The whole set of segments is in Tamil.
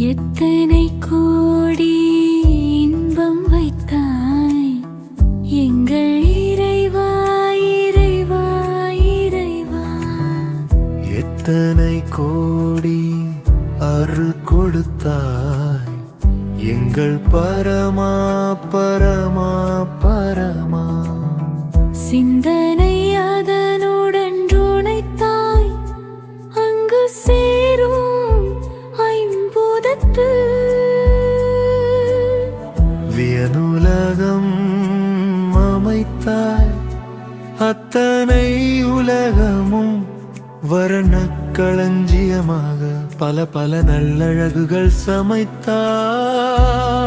எத்தனை கோடி இன்பம் வைத்தாய்? எங்கள் இறைவா இறைவா இறைவா. எத்தனை கோடி அருள் கொடுத்தாய்? எங்கள் பரமா பரமா பரமா. சிந்தனை அத்தனை உலகமும் வர்ணக்களஞ்சியமாக பல பல நல்லழகுகள் சமைத்தார்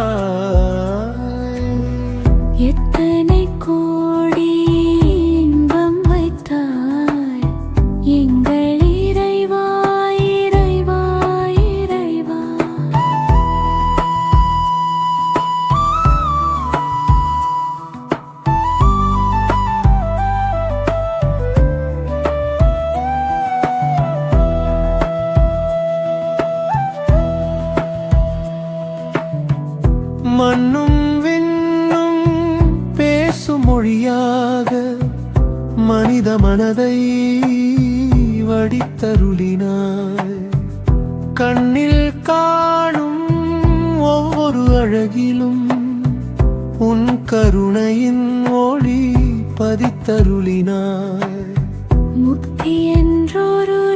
மண்ணும் விண்ணும் பேசும் மொழியாக மனித மனதை வடித்தருளினாய். கண்ணில் காணும் ஒவ்வொரு அழகிலும் உன் கருணையின் ஒளி பதித்தருளினாய். முக்தி என்றொரு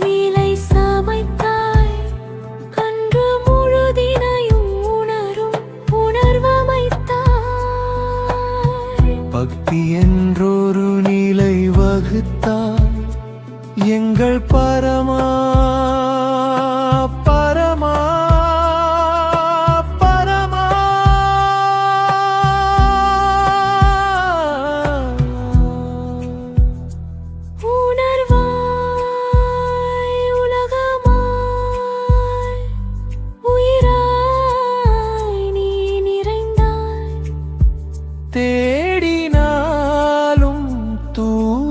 பக்தி என்றொரு நிலை வகுத்தார். எங்கள் பரமா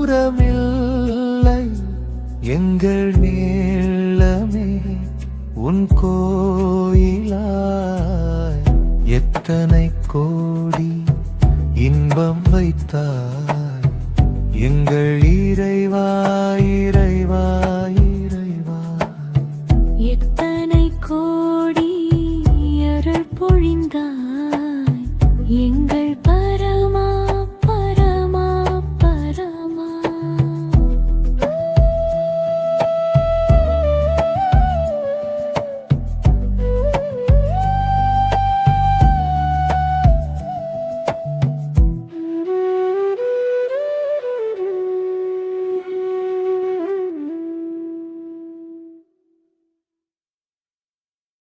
தூரமில்லை. எங்கள் நீளமே உன் கோயிலாய். எத்தனை கோடி இன்பம் வைத்தாய். எங்கள் இறைவா இறைவா இறைவா. எத்தனை கோடி அருள் பொழிந்தாய். எங்கள்